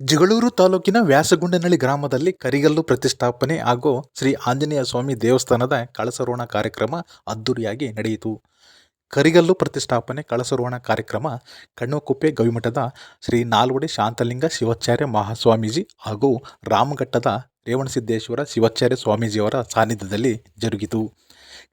ಜಗಳೂರು ತಾಲೂಕಿನ ವ್ಯಾಸಗುಂಡನಹಳ್ಳಿ ಗ್ರಾಮದಲ್ಲಿ ಕರಿಗಲ್ಲು ಪ್ರತಿಷ್ಠಾಪನೆ ಹಾಗೂ ಶ್ರೀ ಆಂಜನೇಯ ಸ್ವಾಮಿ ದೇವಸ್ಥಾನದ ಕಳಸರೋಣ ಕಾರ್ಯಕ್ರಮ ಅದ್ದೂರಿಯಾಗಿ ನಡೆಯಿತು. ಕರಿಗಲ್ಲು ಪ್ರತಿಷ್ಠಾಪನೆ ಕಳಸರೋಣ ಕಾರ್ಯಕ್ರಮ ಕಣ್ಣುಕುಪ್ಪೆ ಗವಿಮಠದ ಶ್ರೀ ನಾಲ್ವಡಿ ಶಾಂತಲಿಂಗ ಶಿವಾಚಾರ್ಯ ಮಹಾಸ್ವಾಮೀಜಿ ಹಾಗೂ ರಾಮಘಟ್ಟದ ರೇವಣಸಿದ್ದೇಶ್ವರ ಶಿವಾಚಾರ್ಯ ಸ್ವಾಮೀಜಿಯವರ ಸಾನ್ನಿಧ್ಯದಲ್ಲಿ ಜರುಗಿತು.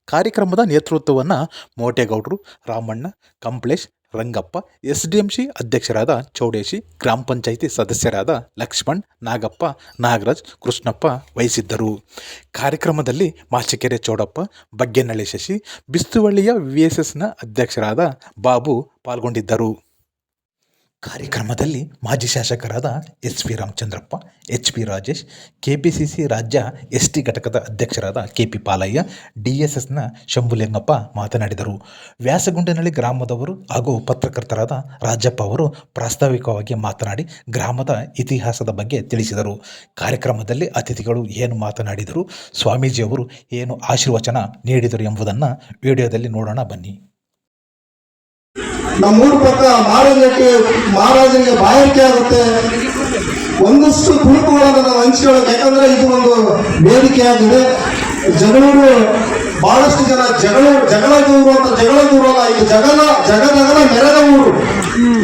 ಕಾರ್ಯಕ್ರಮದ ನೇತೃತ್ವವನ್ನು ಮೋಟೇಗೌಡರು, ರಾಮಣ್ಣ, ಕಂಪ್ಲೇಶ್ ರಂಗಪ್ಪ ಎಸ್ ಅಧ್ಯಕ್ಷರಾದ ಚೌಡೇಶಿ, ಗ್ರಾಮ ಪಂಚಾಯಿತಿ ಸದಸ್ಯರಾದ ಲಕ್ಷ್ಮಣ್, ನಾಗಪ್ಪ, ನಾಗರಾಜ್, ಕೃಷ್ಣಪ್ಪ ವಹಿಸಿದ್ದರು. ಕಾರ್ಯಕ್ರಮದಲ್ಲಿ ಮಾಚಿಕೆರೆ ಚೌಡಪ್ಪ ಬಗ್ಗೆನಳ್ಳಿ ಶಶಿ, ಬಿಸ್ತುವಳ್ಳಿಯ ವಿ ಅಧ್ಯಕ್ಷರಾದ ಬಾಬು ಪಾಲ್ಗೊಂಡಿದ್ದರು. ಕಾರ್ಯಕ್ರಮದಲ್ಲಿ ಮಾಜಿ ಶಾಸಕರಾದ S P Ramachandrappa, H P Rajesh, KPCC ರಾಜ್ಯ ಎಸ್ ಟಿ ಘಟಕದ ಅಧ್ಯಕ್ಷರಾದ K P Palayya D S ಎಸ್ನ ಶಂಭುಲಿಂಗಪ್ಪ ಮಾತನಾಡಿದರು. ವ್ಯಾಸಗುಂಡನಹಳ್ಳಿ ಗ್ರಾಮದವರು ಹಾಗೂ ಪತ್ರಕರ್ತರಾದ ರಾಜಪ್ಪ ಅವರು ಪ್ರಾಸ್ತಾವಿಕವಾಗಿ ಮಾತನಾಡಿ ಗ್ರಾಮದ ಇತಿಹಾಸದ ಬಗ್ಗೆ ತಿಳಿಸಿದರು. ಕಾರ್ಯಕ್ರಮದಲ್ಲಿ ಅತಿಥಿಗಳು ಏನು ಮಾತನಾಡಿದರು, ಸ್ವಾಮೀಜಿಯವರು ಏನು ಆಶೀರ್ವಚನ ನೀಡಿದರು ಎಂಬುದನ್ನು ವಿಡಿಯೋದಲ್ಲಿ ನೋಡೋಣ ಬನ್ನಿ. ನಮ್ಮೂರ ಪಕ್ಕ ಮಹಾರಾಜಕ್ಕೆ ಮಹಾರಾಜನಿಗೆ ಬಾಯಾರಿಕೆ ಆಗುತ್ತೆ. ಒಂದಷ್ಟು ಕುರುಕುಗಳನ್ನು ನಾವು ಹಂಚ್ಕೊಳ್ಳೋಕೆ, ಯಾಕಂದ್ರೆ ಇದು ಒಂದು ವೇದಿಕೆ ಆಗಿದೆ. ಜಗಳೂರು ಬಹಳಷ್ಟು ಜನ ಜಗಳ ಜಗಳ ದೂರು ಅಂತ ಜಗಳ ಅಲ್ಲ, ಇದು ಜಗಳ ಜಗದಗಲ ಮೆರೆದ ಊರು.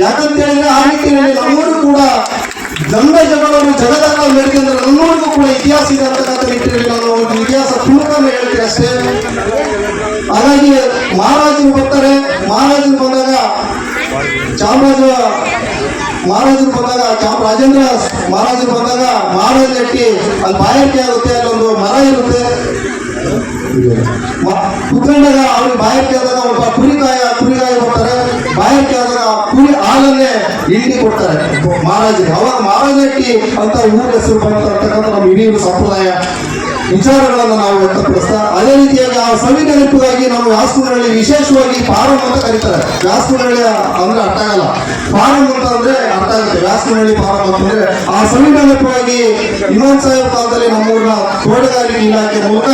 ಯಾಕಂತ ಹೇಳಿದ್ರೆ ಆ ನಿಟ್ಟಿನಲ್ಲಿ ನಮ್ಮೂರು ಕೂಡ ದಂಡ ಜಗಳರು ಜಗದಗಲ ಮೆರೆದಂದ್ರೆ ನಮ್ಮೂರಿಗೂ ಕೂಡ ಇತಿಹಾಸ ಇದೆ ಅಂತಕ್ಕಂಥ ನಿಟ್ಟಿನಲ್ಲಿ ನಾನು ಒಂದು ಇತಿಹಾಸ ಪೂರ್ಣ ಹೇಳ್ತೀನಿ ಅಷ್ಟೇ. ಹಾಗಾಗಿ ಮಹಾರಾಜರು ಬರ್ತಾರೆ, ಮಹಾರಾಜರು ಬಂದಾಗ ಮಹಾರಾಜರು ಬಂದಾಗ ಚಾಮ್ ರಾಜೇಂದ್ರ ಮಹಾರಾಜರು ಬಂದಾಗ ಮಹಾರಾಜ ಕಟ್ಟಿ ಅಲ್ಲಿ ಬಾಯಾರಿಕೆ ಆಗುತ್ತೆ, ಅಲ್ಲೊಂದು ಮರ ಇರುತ್ತೆ. ಉತ್ಕಂಡಾಗ ಅವ್ರಿಗೆ ಬಾಯಾರಿಕೆ ಆದಾಗ ಒಬ್ಬ ಕುರಿಗಾಯ ಕುರಿಗಾಯ ಬರ್ತಾರೆ. ಬಾಯಾರಿಕೆ ಆದಾಗ ಕುರಿ ಹಾಲನ್ನೇ ಹಿಂಡಿ ಕೊಡ್ತಾರೆ. ಮಹಾರಾಜರಿಗೆ ಅವಾಗ ಮಹಾರಾಜ ಕಟ್ಟಿ ಅಂತ ಊರ ಹೆಸರು ಬಂತಕ್ಕಂಥ ನಮ್ಮ ಇಡೀ ಸಂಪ್ರದಾಯ ವಿಚಾರಗಳನ್ನು ನಾವು ವ್ಯಕ್ತಪಡಿಸ್ತಾ, ಅದೇ ರೀತಿಯಾಗಿ ಆ ಸವಿ ನಾವು ವ್ಯಾಸನಹಳ್ಳಿ ವಿಶೇಷವಾಗಿ ಫಾರಂ ಅಂತ ಕರೀತಾರೆ. ವ್ಯಾಸನಹಳ್ಳಿ ಅಂದ್ರೆ ಅರ್ಥ ಆಗಲ್ಲ. ಫಾರಂ ಅಂತ ಅಂದ್ರೆ ಆಗುತ್ತೆ ವ್ಯಾಸನಹಳ್ಳಿ ಆ ಸವಿ ನೆನಪಿಗಾಗಿ ಇಮಾನ್ ಸಾಹೇಬ್ ಕಾಲದಲ್ಲಿ ನಮ್ಮೂರಿನ ತೋಟಗಾರಿಕೆ ಇಲಾಖೆ ಮೂಲಕ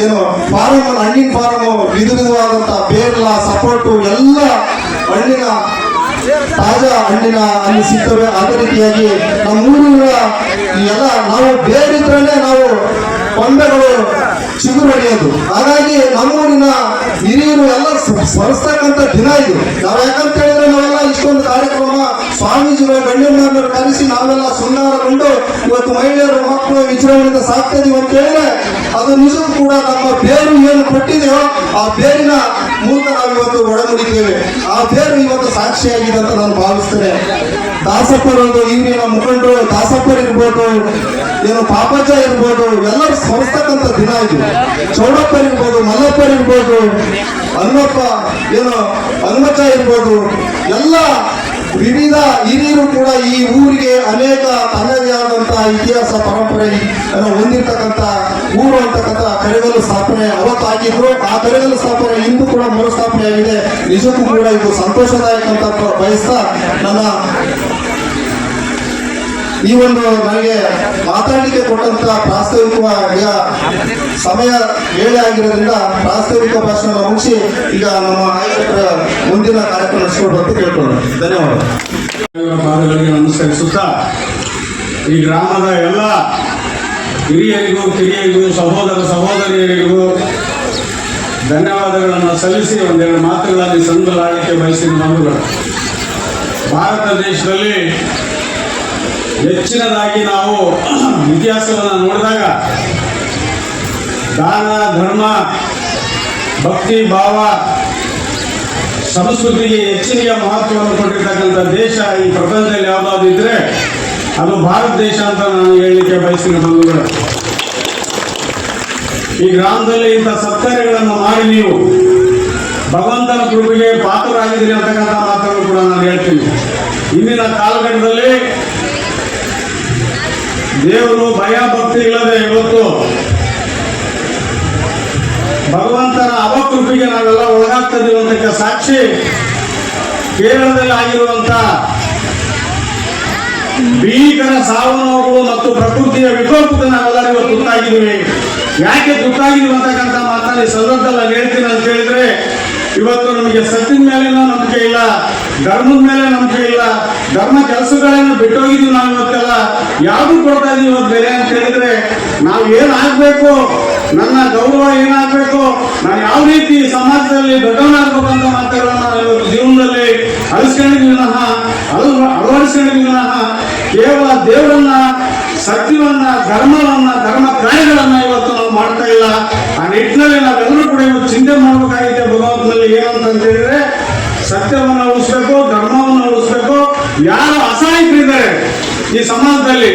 ಏನು ಫಾರಂ ಹಣ್ಣಿನ ಫಾರಂ ವಿಧ ವಿಧವಾದಂತ ಬೇರ್ಲ ಸಪೋರ್ಟು ಎಲ್ಲ ಹಣ್ಣಿನ ತಾಜಾ ಹಣ್ಣಿನ ಅಲ್ಲಿ ಸಿಗ್ತವೆ. ಅದೇ ರೀತಿಯಾಗಿ ನಮ್ಮೂರಿನ ಎಲ್ಲ ನಾವು ಬೇರಿದ್ರಲ್ಲೇ ನಾವು ಕೊಂಬೆಗಳು ಚಿಗುರು ಹೊಡೆಯೋದು ಹಾಗಾಗಿ ನಮ್ಮೂರಿನ ಹಿರಿಯರು ಎಲ್ಲ ಸ್ಮರಿಸ್ತಕ್ಕಂಥ ದಿನ ಇದು. ನಾವು ಯಾಕಂತ ಹೇಳಿದ್ರೆ ನಾವೆಲ್ಲ ಇಷ್ಟೊಂದು ಕಾರ್ಯಕ್ರಮ ಸ್ವಾಮೀಜಿಗಳು ಗಣ್ಯಮಾನ್ಯರು ಕರೆಸಿ ನಾವೆಲ್ಲ ಸುಂದರಗೊಂಡು ಇವತ್ತು ಮಹಿಳೆಯರು ಮಕ್ಕಳು ವಿಜೃಂಭಣೆಯಿಂದ ಸಾಕ್ತಾ ಇದೀವಿ ಅಂತ ಹೇಳಿದ್ರೆ ಅದು ನಿಜಕ್ಕೂ ಕೂಡ ನಮ್ಮ ಬೇರು ಏನು ಕೊಟ್ಟಿದೆಯೋ ಆ ಬೇರಿನ ಮೂಲಕ ನಾವು ಇವತ್ತು ಒಳಗೊಂಡಿದ್ದೇವೆ ಆ ಬೇರು ಇವತ್ತು ಸಾಕ್ಷಿಯಾಗಿದೆ ಅಂತ ನಾನು ಭಾವಿಸ್ತೇನೆ. ದಾಸಪ್ಪರೊಂದು ಈಗಿನ ಮುಖಂಡರು ದಾಸಪ್ಪರ್ ಇರ್ಬೋದು, ಏನು ಪಾಪಜ್ಜ ಇರ್ಬೋದು, ಎಲ್ಲರೂ ಸಂಸ್ಥಕ್ಕಂತ ದಿನ ಇದು. ಚೌಡಪ್ಪರ್ ಇರ್ಬೋದು ಮಲ್ಲಪ್ಪರ್ ಇರ್ಬೋದು, ಹನುಮಪ್ಪ, ಏನು ಹನುಮಚ್ಚ ಇರ್ಬೋದು, ಎಲ್ಲ ವಿವಿಧ ಹಿರಿಯರು ಕೂಡ ಈ ಊರಿಗೆ ಅನೇಕ ತನ್ನದೇ ಇತಿಹಾಸ ಪರಂಪರೆ ಹೊಂದಿರತಕ್ಕಂಥ ಊರು ಅಂತಕ್ಕಂಥ ಕರೆಗಲು ಸ್ಥಾಪನೆ ಅವತ್ತು ಆಗಿದ್ರು ಆ ಕರೆದಲು ಸ್ಥಾಪನೆ ಇಂದು ಕೂಡ ಮರುಸ್ಥಾಪನೆ ಆಗಿದೆ ನಿಜಕ್ಕೂ ಕೂಡ ಇದು ಸಂತೋಷದಾಯಕ ಅಂತ ಬಯಸ್ತಾ ನನ್ನ ಈ ಒಂದು ನನಗೆ ಮಾತಾಡಲಿಕ್ಕೆ ಕೊಟ್ಟಂತ ಪ್ರಾಸ್ತಾವಿಕ ಸಮಯ ವೇಳೆ ಆಗಿರೋದ್ರಿಂದ ಪ್ರಾಸ್ತಾವಿಕ ಭಾಷಣ ಮುಗಿಸಿ ಈಗ ನಮ್ಮ ನಾಯಕರ ಮುಂದಿನ ಕಾರ್ಯಕ್ರಮ ನಡೆಸ್ಕೊಂಡು ಕೇಳ್ಕೊಳ್ಳೋಣ ಧನ್ಯವಾದ ಅನುಸರಿಸುತ್ತಾ ಈ ಗ್ರಾಮದ ಎಲ್ಲ ಹಿರಿಯರಿಗೂ, ಕಿರಿಯರಿಗೂ, ಸಹೋದರ ಸಹೋದರಿಯರಿಗೂ ಧನ್ಯವಾದಗಳನ್ನು ಸಲ್ಲಿಸಿ ಒಂದೆರಡು ಮಾತುಗಳಲ್ಲಿ ಸಂದಲಾಡಲಿಕ್ಕೆ ಬಯಸಿದ ಬಂಧುಗಳು. ಭಾರತ ದೇಶದಲ್ಲಿ ಹೆಚ್ಚಿನದಾಗಿ ನಾವು ಇತಿಹಾಸವನ್ನು ನೋಡಿದಾಗ ದಾನ, ಧರ್ಮ, ಭಕ್ತಿ, ಭಾವ, ಸಂಸ್ಕೃತಿಗೆ ಹೆಚ್ಚಿನ ಮಹತ್ವವನ್ನು ಕೊಟ್ಟಿರ್ತಕ್ಕಂಥ ದೇಶ ಈ ಪ್ರಪಂಚದಲ್ಲಿ ಯಾವುದಾದ್ರು ಇದ್ರೆ ಅದು ಭಾರತ ದೇಶ ಅಂತ ನಾನು ಹೇಳಲಿಕ್ಕೆ ಬಯಸಿನ ಬಂಧುಗಳು. ಈ ಗ್ರಾಮದಲ್ಲಿ ಇಂಥ ಸತ್ಕಾರ್ಯಗಳನ್ನು ಮಾಡಿ ನೀವು ಭಗವಂತನ ಕೃಪೆಗೆ ಪಾತ್ರರಾಗಿದ್ದೀರಿ ಅಂತಕ್ಕಂಥ ಮಾತನ್ನು ಕೂಡ ನಾನು ಹೇಳ್ತೀನಿ. ಇಂದಿನ ಕಾಲಘಟ್ಟದಲ್ಲಿ ದೇವರು ಭಯ ಭಕ್ತಿಗಳದೆ ಇವತ್ತು ಭಗವಂತನ ಅವಕೃಪಿಗೆ ನಾವೆಲ್ಲ ಒಳಗಾಗ್ತಾ ಅಂತ ಸಾಕ್ಷಿ ಕೇರಳದಲ್ಲಿ ಆಗಿರುವಂತ ಭೀಕರ ಸಾವು ನೋವುಗಳು ಮತ್ತು ಪ್ರಕೃತಿಯ ವಿಕೋಪಕ್ಕೆ ನಾವೆಲ್ಲರೂ ಇವತ್ತು ತುತ್ತಾಗಿದ್ದೀವಿ. ಯಾಕೆ ತುತ್ತಾಗಿದ್ದೀವಿ ಅಂತಕ್ಕಂಥ ಮಾತನ್ನ ಸಂದರ್ಭದಲ್ಲಿ ಹೇಳ್ತೀನಿ ಅಂತ ಹೇಳಿದ್ರೆ ಇವತ್ತು ನಮಗೆ ಸತ್ತಿನ ಮೇಲೆ ನಂಬಿಕೆ ಇಲ್ಲ, ಧರ್ಮದ ಮೇಲೆ ನಂಬಿಕೆ ಇಲ್ಲ, ಧರ್ಮ ಕೆಲಸಗಳನ್ನು ಬಿಟ್ಟೋಗಿದ್ವಿ ನಾವು ಇವತ್ತೆಲ್ಲ. ಯಾವ್ದು ಕೊಡ್ತಾ ಇದೀವಿ ಇವತ್ತು ಬೆಲೆ ಅಂತ ಹೇಳಿದ್ರೆ, ನಾವು ಏನು ಆಗ್ಬೇಕು? ನನ್ನ ಗೌರವ ಏನಾಗಬೇಕು ನಾನು ಯಾವ ರೀತಿ ಸಮಾಜದಲ್ಲಿ ದೊಡ್ಡವನಾಗ್ಬೇಕು ಅಂತ ಮಾತಾಡೋಣ ಇವತ್ತು ಜೀವನದಲ್ಲಿ ಅಳಿಸ್ಕೊಂಡಿದ್ವಿ ವಿನಃ ಅಳವ ಅಳವಡಿಸ್ಕೊಂಡಿದ್ವಿ ವಿನಃ ಕೇವಲ ದೇವರನ್ನ ಸತ್ಯವನ್ನ, ಧರ್ಮವನ್ನ, ಧರ್ಮ ಕಾರ್ಯಗಳನ್ನ ಇವತ್ತು ನಾವು ಮಾಡ್ತಾ ಇಲ್ಲ. ಆ ನಿಟ್ಟಿನಲ್ಲಿ ನಾವೆಲ್ಲರೂ ಕೂಡ ಇವತ್ತು ಚಿಂತೆ ಮಾಡಬೇಕಾಗಿದೆ ಭಗವಂತನಲ್ಲಿ ಏನಂತ ಹೇಳಿದ್ರೆ, ಸತ್ಯವನ್ನ ಉಳಿಸ್ಬೇಕು, ಧರ್ಮವನ್ನು ಉಳಿಸ್ಬೇಕು. ಯಾರು ಅಸಹಾಯಕರಿದ್ದಾರೆ ಈ ಸಮಾಜದಲ್ಲಿ?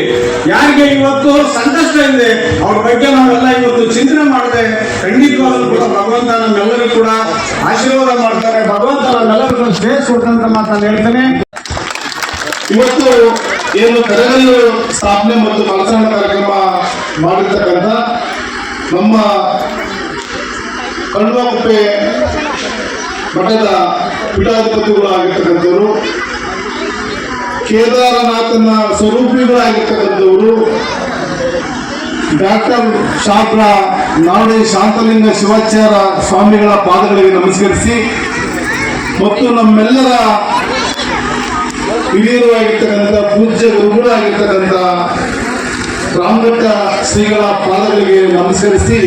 ಯಾರಿಗೆ ಇವತ್ತು ಸಂಕಷ್ಟ ಇದೆ? ಅವ್ರ ಬಗ್ಗೆ ನಾವೆಲ್ಲ ಇವತ್ತು ಚಿಂತನೆ ಮಾಡದೆ, ಖಂಡಿತವಾಗ್ಲೂ ಕೂಡ ಭಗವಂತ ನಮ್ಮೆಲ್ಲರಿಗೂ ಕೂಡ ಆಶೀರ್ವಾದ ಮಾಡ್ತಾರೆ. ಭಗವಂತ ನಮ್ಮೆಲ್ಲರಿಗೂ ಶ್ರೇಯಸ್ ಕೊಟ್ಟಂತ ಮಾತನ್ನು ಹೇಳ್ತೇನೆ. ಇವತ್ತು ಏನು ಕರಗಲ್ಲು ಸ್ಥಾಪನೆ ಮತ್ತು ಕಳಸಾಣ ಕಾರ್ಯಕ್ರಮ ಮಾಡಿರ್ತಕ್ಕಂಥ ನಮ್ಮ ಕಣ್ವಾಕುಪ್ಪೆ ಮಠದ ಪೀಠಾಧಿಪತಿಗಳು ಆಗಿರ್ತಕ್ಕಂಥವರು ಕೇದಾರನಾಥನ ಸ್ವರೂಪಿಗಳಾಗಿರ್ತಕ್ಕಂಥವರು, ಡಾಕ್ಟರ್ ಶಾಸ್ತ್ರ ನಾಳೆ ಶಾಂತಲಿಂಗ ಶಿವಾಚಾರ್ಯ ಸ್ವಾಮಿಗಳ ಪಾದಗಳಿಗೆ ನಮಸ್ಕರಿಸಿ ಮತ್ತು ನಮ್ಮೆಲ್ಲರ ಹಿರಿಯರು ಆಗಿರ್ತಕ್ಕಂಥ ಪೂಜ್ಯ ಗುರುಗಳಾಗಿರ್ತಕ್ಕಂಥ ರಾಮಘಟ್ಟ ಶ್ರೀಗಳ ಪಾದಗಳಿಗೆ ನಮಸ್ಕರಿಸಿ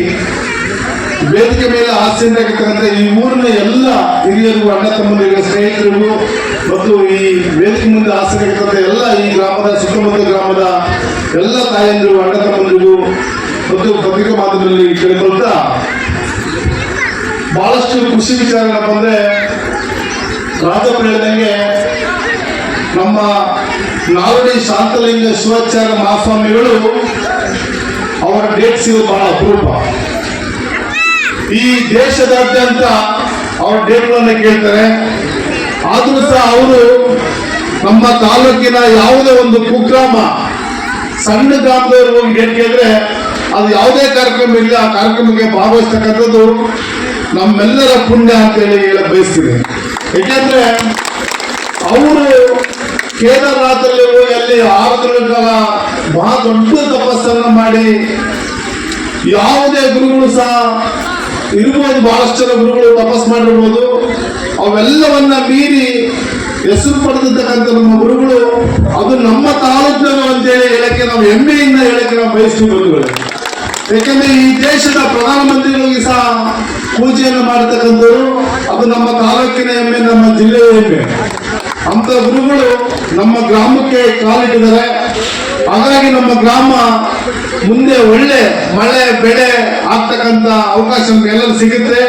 ವೇದಿಕೆ ಮೇಲೆ ಆಸೆಯಿಂದಾಗಿರ್ತಕ್ಕಂಥ ಈ ಊರಿನ ಎಲ್ಲ ಹಿರಿಯರು ಅಣ್ಣ ತಮ್ಮಂದಿರುವ ಸ್ನೇಹಿತರಿಗೂ, ಮತ್ತು ಈ ವೇದಿಕೆ ಮುಂದೆ ಆಸೆಯಾಗಿರ್ತಕ್ಕಂಥ ಎಲ್ಲ ಈ ಗ್ರಾಮದ, ಸುತ್ತಮುತ್ತ ಗ್ರಾಮದ ಎಲ್ಲ ತಾಯಂದಿರು, ಅಣ್ಣ ತಮ್ಮಂದಿರಿಗೂ, ಮತ್ತು ಪತ್ರಿಕಾ ಮಾಧ್ಯಮದಲ್ಲಿ ಕೇಳಿಕೊಳ್ತಾ ಬಹಳಷ್ಟು ಖುಷಿ ವಿಚಾರ ಏನಪ್ಪ ಅಂದ್ರೆ ಹೇಳಿದಂಗೆ ನಮ್ಮ ನಾಲ್ವಡಿ ಶಾಂತಲಿಂಗ ಶಿವಾಚಾರ್ಯ ಮಹಾಸ್ವಾಮಿಗಳು ಅವರ ಡೇಟ್ ಸಿಗೋದು ಬಹಳ ಅಪರೂಪ. ಈ ದೇಶದಾದ್ಯಂತ ಅವ್ರ ಡೇಟ್ಗಳನ್ನು ಕೇಳ್ತಾರೆ. ಆದರೂ ಸಹ ಅವರು ನಮ್ಮ ತಾಲೂಕಿನ ಯಾವುದೇ ಒಂದು ಕುಗ್ರಾಮ, ಸಣ್ಣ ಗ್ರಾಮದವ್ರು ಹೋಗಿ ಡೇಟ್ ಕೇಳಿದ್ರೆ ಅದು ಯಾವುದೇ ಕಾರ್ಯಕ್ರಮ ಇಲ್ಲ, ಆ ಕಾರ್ಯಕ್ರಮಕ್ಕೆ ಭಾಗವಹಿಸ್ತಕ್ಕಂಥದ್ದು ನಮ್ಮೆಲ್ಲರ ಪುಣ್ಯ ಅಂತೇಳಿ ಹೇಳ ಬಯಸ್ತೀನಿ. ಯಾಕೆಂದ್ರೆ ಅವರು ಕೇದಾರನಾಥಲ್ಲಿ ಹೋಗಿ ಅಲ್ಲಿ ಆರು ಕಾಲ ಬಹಳ ದೊಡ್ಡ ತಪಸ್ಸನ್ನು ಮಾಡಿ ಯಾವುದೇ ಗುರುಗಳು ಸಹ ಇರ್ಬೋದು, ಬಹಳಷ್ಟು ಜನ ಗುರುಗಳು ತಪಸ್ ಮಾಡಿರ್ಬೋದು. ಅವೆಲ್ಲವನ್ನ ಮೀರಿ ಹೆಸರು ಪಡೆದಿರ್ತಕ್ಕಂಥ ನಮ್ಮ ಗುರುಗಳು, ಅದು ನಮ್ಮ ತಾಲೂಕಿನ ಅಂತೇಳಿ ಹೇಳಕ್ಕೆ ನಾವು ಹೆಮ್ಮೆಯಿಂದ ಹೇಳಕ್ಕೆ ನಾವು ಬಯಸ್ತೀವಿ ಗುರುಗಳು ಯಾಕಂದ್ರೆ ಈ ದೇಶದ ಪ್ರಧಾನಮಂತ್ರಿಗಳಿಗೆ ಸಹ ಪೂಜೆಯನ್ನು ಮಾಡತಕ್ಕಂಥವ್ರು ಅದು ನಮ್ಮ ತಾಲೂಕಿನ ಹೆಮ್ಮೆ, ನಮ್ಮ ಜಿಲ್ಲೆಯ ಹೆಮ್ಮೆ. ಅಂತ ಗುರುಗಳು ನಮ್ಮ ಗ್ರಾಮಕ್ಕೆ ಕಾಲಿಟ್ಟಿದ್ದಾರೆ. ಹಾಗಾಗಿ ನಮ್ಮ ಗ್ರಾಮ ಮುಂದೆ ಒಳ್ಳೆ ಮಳೆ, ಬೆಳೆ ಆಗ್ತಕ್ಕಂಥ ಅವಕಾಶ ನಮ್ಗೆಲ್ಲರೂ ಸಿಗುತ್ತೆ.